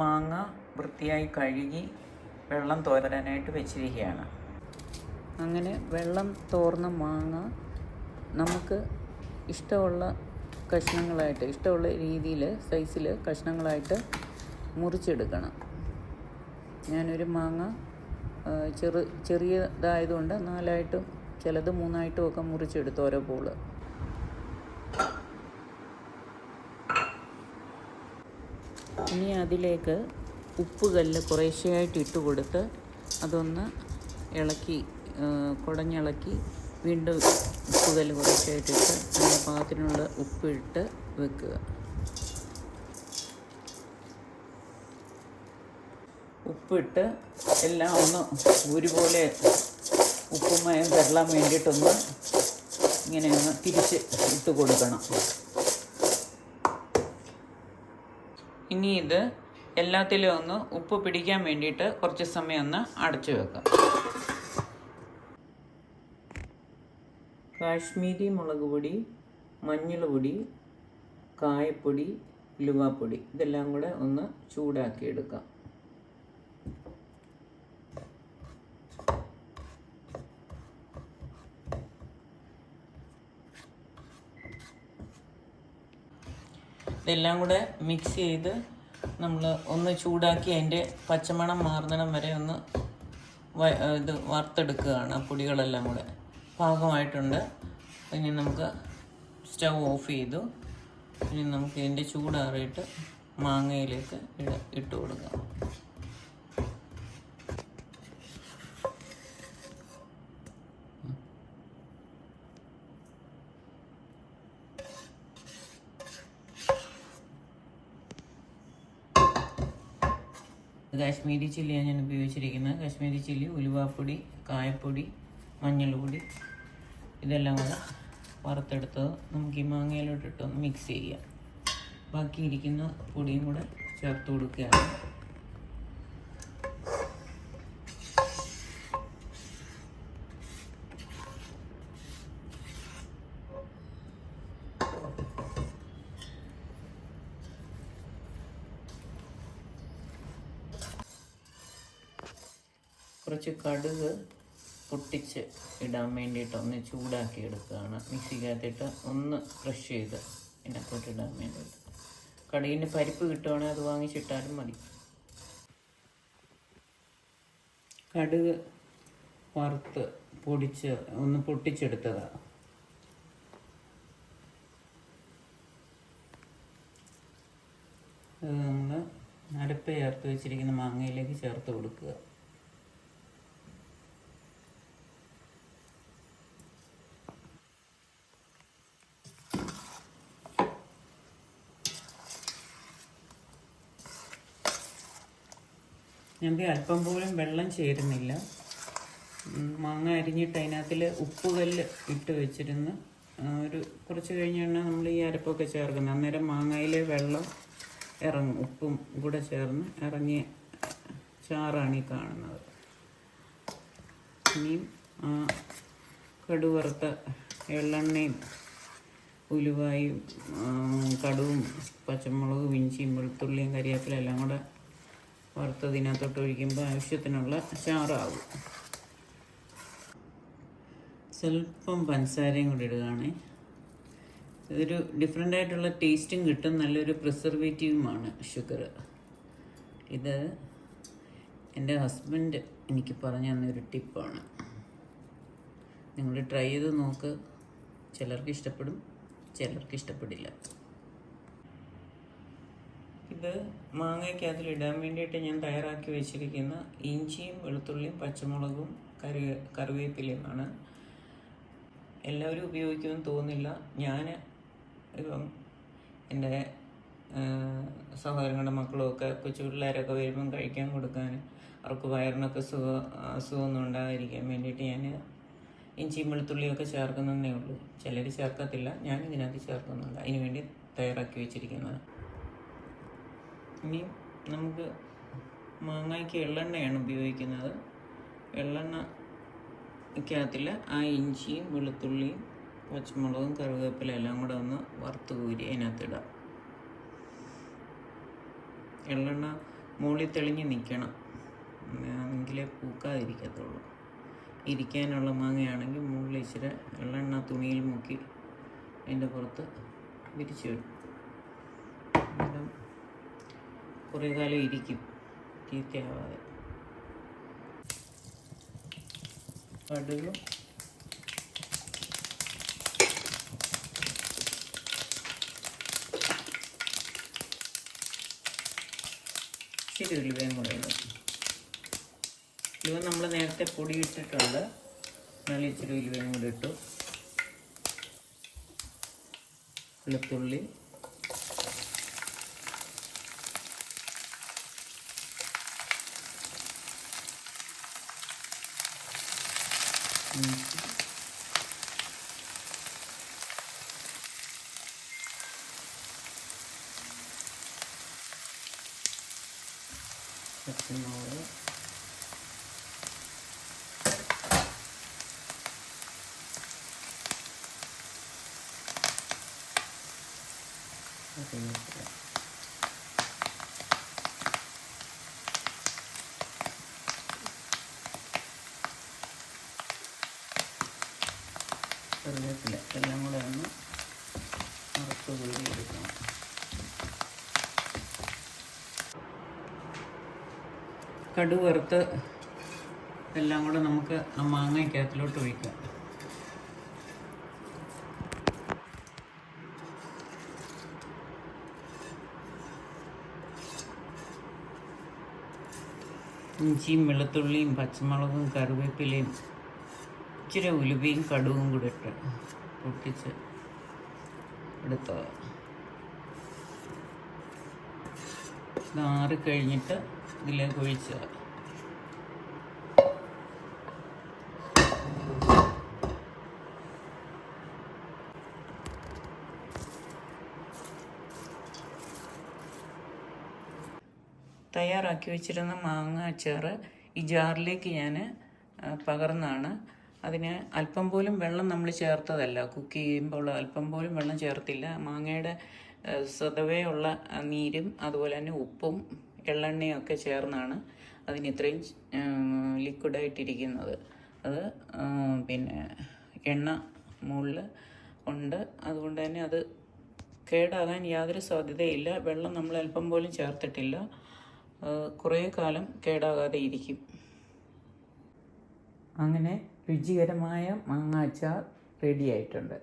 മാങ്ങ വൃത്തിയായി കഴുകി വെള്ളം തോരാനായിട്ട് വെച്ചിരിക്കുകയാണ്. അങ്ങനെ വെള്ളം തോർന്ന മാങ്ങ നമുക്ക് ഇഷ്ടമുള്ള കഷ്ണങ്ങളായിട്ട് ഇഷ്ടമുള്ള രീതിയിൽ സൈസിൽ കഷ്ണങ്ങളായിട്ട് മുറിച്ചെടുക്കണം. ഞാനൊരു മാങ്ങ ചെറു ചെറിയതായതുകൊണ്ട് നാലായിട്ടും ചിലത് മൂന്നായിട്ടും ഒക്കെ മുറിച്ചെടുത്തു ഓരോ പൂൾ ഇനി അതിലേക്ക് ഉപ്പ് കല്ല് കുറേശ്ശെയായിട്ട് ഇട്ട് കൊടുത്ത് അതൊന്ന് ഇളക്കി കുടഞ്ഞിളക്കി വീണ്ടും ഉപ്പ് കല്ല് കുറേശ്ശെയായിട്ട് ഇട്ട് അതിന്റെ പാകത്തിനുള്ള ഉപ്പിട്ട് വെക്കുക. ഉപ്പിട്ട് എല്ലാം ഒന്ന് ഒരുപോലെ ഉപ്പുമയം തരളാൻ വേണ്ടിയിട്ടൊന്ന് ഇങ്ങനെ ഒന്ന് തിരിച്ച് ഇട്ട് കൊടുക്കണം. ഇനി ഇത് എല്ലാത്തിലും ഒന്ന് ഉപ്പ് പിടിക്കാൻ വേണ്ടിയിട്ട് കുറച്ച് സമയം ഒന്ന് അടച്ചു വെക്കാം. കാശ്മീരി മുളക് പൊടി മഞ്ഞൾ പൊടി കായപ്പൊടി ഉലുവാപ്പൊടി ഇതെല്ലാം കൂടെ ഒന്ന് ചൂടാക്കി എടുക്കാം. ഇതെല്ലാം കൂടെ മിക്സ് ചെയ്ത് നമ്മൾ ഒന്ന് ചൂടാക്കി അതിന്റെ പച്ചമണം മാറുന്നിടം വരെ ഒന്ന് ഇത് വറുത്തെടുക്കുകയാണ്. പൊടികളെല്ലാം കൂടെ പാകമായിട്ടുണ്ട്. ഇനി നമുക്ക് സ്റ്റവ് ഓഫ് ചെയ്തു. ഇനി നമുക്ക് ഇതിന്റെ ചൂടാറിയിട്ട് മാങ്ങയിലേക്ക് ഇട ഇട്ട് കൊടുക്കാം. കാശ്മീരി ചില്ലിയാണ് ഞാൻ ഉപയോഗിച്ചിരിക്കുന്നത്. കാശ്മീരി ചില്ലി ഉലുവാപ്പൊടി കായപ്പൊടി മഞ്ഞൾപ്പൊടി ഇതെല്ലാം കൂടെ വറുത്തെടുത്ത് നമുക്ക് ഈ മാങ്ങയിലോട്ടിട്ട് ഇട്ടൊന്ന് മിക്സ് ചെയ്യാം. ബാക്കി ഇരിക്കുന്ന പൊടിയും കൂടെ ചേർത്ത് കൊടുക്കുകയാണ്. കുറച്ച് കടുക് പൊട്ടിച്ച് ഇടാൻ വേണ്ടിയിട്ട് ഒന്ന് ചൂടാക്കി എടുക്കുകയാണ്. മിക്സിക്കകത്തിട്ട് ഒന്ന് ക്രഷ് ചെയ്ത് ഇതിനകത്തോട്ട് ഇടാൻ വേണ്ടിയിട്ട്. കടുകിന് പരിപ്പ് കിട്ടുവാണെങ്കിൽ അത് വാങ്ങിച്ചിട്ടാലും മതി. കടുക് വറുത്ത് പൊടിച്ച് ഒന്ന് പൊട്ടിച്ചെടുത്തതാണ് അത് നമ്മൾ അരപ്പ് ചേർത്ത് വെച്ചിരിക്കുന്ന മാങ്ങയിലേക്ക് ചേർത്ത് കൊടുക്കുക. ഞങ്ങൾക്ക് അല്പം പോലും വെള്ളം ചേരുന്നില്ല. മാങ്ങ അരിഞ്ഞിട്ട് അതിനകത്തിൽ ഉപ്പുകല്ല് ഇട്ട് വെച്ചിരുന്ന്. ഒരു കുറച്ച് കഴിഞ്ഞാണ് നമ്മൾ ഈ അരപ്പൊക്കെ ചേർക്കുന്നത്. അന്നേരം മാങ്ങയിലെ വെള്ളം ഇറങ്ങും ഉപ്പും കൂടെ ചേർന്ന് ഇറങ്ങിയ ചാറാണ് ഈ കാണുന്നത്. ഇനിയും ആ കടുവറുത്ത എള്ളെണ്ണയും ഉലുവായും കടുവും പച്ചമുളകും ഇഞ്ചിയും വെളുത്തുള്ളിയും കരിയാപ്പിലെല്ലാം കൂടെ വറുത്തതിനകത്തോട്ട് ഒഴിക്കുമ്പോൾ ആവശ്യത്തിനുള്ള ചാറാവും സ്വല്പം പഞ്ചസാരയും കൂടി ഇടുകയാണേ. ഇതൊരു ഡിഫറെന്റ് ആയിട്ടുള്ള ടേസ്റ്റും കിട്ടും. നല്ലൊരു പ്രിസർവേറ്റീവുമാണ് ഷുഗർ ഇത് എന്റെ ഹസ്ബൻഡ് എനിക്ക് പറഞ്ഞു തന്നൊരു ടിപ്പാണ്. നിങ്ങൾ ട്രൈ ചെയ്ത് നോക്ക്. ചിലർക്ക് ഇഷ്ടപ്പെടും ചിലർക്ക് ഇഷ്ടപ്പെടില്ല. ഇത് മാങ്ങയ്ക്കകത്തിൽ ഇടാൻ വേണ്ടിയിട്ട് ഞാൻ തയ്യാറാക്കി വെച്ചിരിക്കുന്ന ഇഞ്ചിയും വെളുത്തുള്ളിയും പച്ചമുളകും കറി കറിവേപ്പിലയുമാണ്. എല്ലാവരും ഉപയോഗിക്കുമെന്ന് തോന്നില്ല ഞാൻ ഇപ്പം എന്റെ സഹോദരങ്ങളുടെ മക്കളുമൊക്കെ കൊച്ചു പിള്ളേരൊക്കെ വരുമ്പം കഴിക്കാൻ കൊടുക്കാൻ അവർക്ക് വയറിനൊക്കെ സുഖ അസുഖമൊന്നും ഉണ്ടാകാതിരിക്കാൻ വേണ്ടിയിട്ട് ഞാൻ ഇഞ്ചിയും വെളുത്തുള്ളിയൊക്കെ ചേർക്കുന്നതേ ഉള്ളൂ. ചിലർ ചേർക്കത്തില്ല. ഞാൻ ഇതിനകത്ത് ചേർക്കുന്നുണ്ട്. അതിന് വേണ്ടി തയ്യാറാക്കി വെച്ചിരിക്കുന്നത് ഇനി നമുക്ക് മാങ്ങയ്ക്ക് എള്ളെണ്ണയാണ് ഉപയോഗിക്കുന്നത്. എള്ളെണ്ണയ്ക്കകത്തിൽ ആ ഇഞ്ചിയും വെളുത്തുള്ളിയും പച്ചമുളകും കറിവേപ്പില എല്ലാം കൂടെ ഒന്ന് വറുത്ത് കൂരി അതിനകത്തിടാം. എള്ളെണ്ണ മുകളിൽ തെളിഞ്ഞ് നിൽക്കണം എങ്കിലേ പൂക്കാതിരിക്കത്തുള്ളൂ. ഇരിക്കാനുള്ള മാങ്ങയാണെങ്കിൽ മുകളിൽ ഇച്ചിരി എള്ളെണ്ണ തുണിയിൽ മുക്കി അതിന്റെ പുറത്ത് വിരിച്ചു അന്നേരം കുറേ കാലം ഇരിക്കും. ചീത്തയാവാതെ കടുക്. ഇച്ചിരി ഉലുവയും കൂടെ ഉലുവ നമ്മൾ നേരത്തെ പൊടി ഇട്ടിട്ടുണ്ട് എന്നാലും ഇച്ചിരി ഉലുവയും കൂടെ ഇട്ടു. വെളുത്തുള്ളി പച്ചമുളക് കറിവേപ്പില കറിവേപ്പില എല്ലാം കൂടെ ഒന്ന് വറുത്ത് കോരി എടുക്കണം കടു വറുത്ത് എല്ലാം കൂടെ നമുക്ക് ആ മാങ്ങയ്ക്കകത്തിലോട്ട് ഒഴിക്കാം. ഇഞ്ചിയും വെളുത്തുള്ളിയും പച്ചമുളകും കറിവേപ്പിലയും ഇച്ചിരി ഉലുവയും കടുവും കൂടെ ഇട്ട് പൊട്ടിച്ച് എടുത്തത്. ഇതാറി കഴിഞ്ഞിട്ട് ഇതിലേക്ക് ഒഴിച്ച്. തയ്യാറാക്കി വെച്ചിരുന്ന മാങ്ങ അച്ചാറ് ഈ ജാറിലേക്ക് ഞാൻ പകർന്നാണ്. അതിന് അല്പം പോലും വെള്ളം നമ്മൾ ചേർത്തതല്ല. കുക്ക് ചെയ്യുമ്പോൾ അല്പം പോലും വെള്ളം ചേർത്തില്ല. മാങ്ങയുടെ സ്വതവേയുള്ള സ്വതവേ ഉള്ള നീരും അതുപോലെ തന്നെ ഉപ്പും എള്ളെണ്ണയും ഒക്കെ ചേർന്നാണ് അതിന് ഇത്രയും ലിക്വിഡായിട്ടിരിക്കുന്നത്. അത് പിന്നെ എണ്ണ മുകളിൽ ഉണ്ട്. അതുകൊണ്ട് തന്നെ അത് കേടാകാൻ യാതൊരു സാധ്യതയില്ല. വെള്ളം നമ്മൾ അല്പം പോലും ചേർത്തിട്ടില്ല. കുറേ കാലം കേടാകാതെ ഇരിക്കും. അങ്ങനെ രുചികരമായ മാങ്ങ അച്ചാർ റെഡി ആയിട്ടുണ്ട്.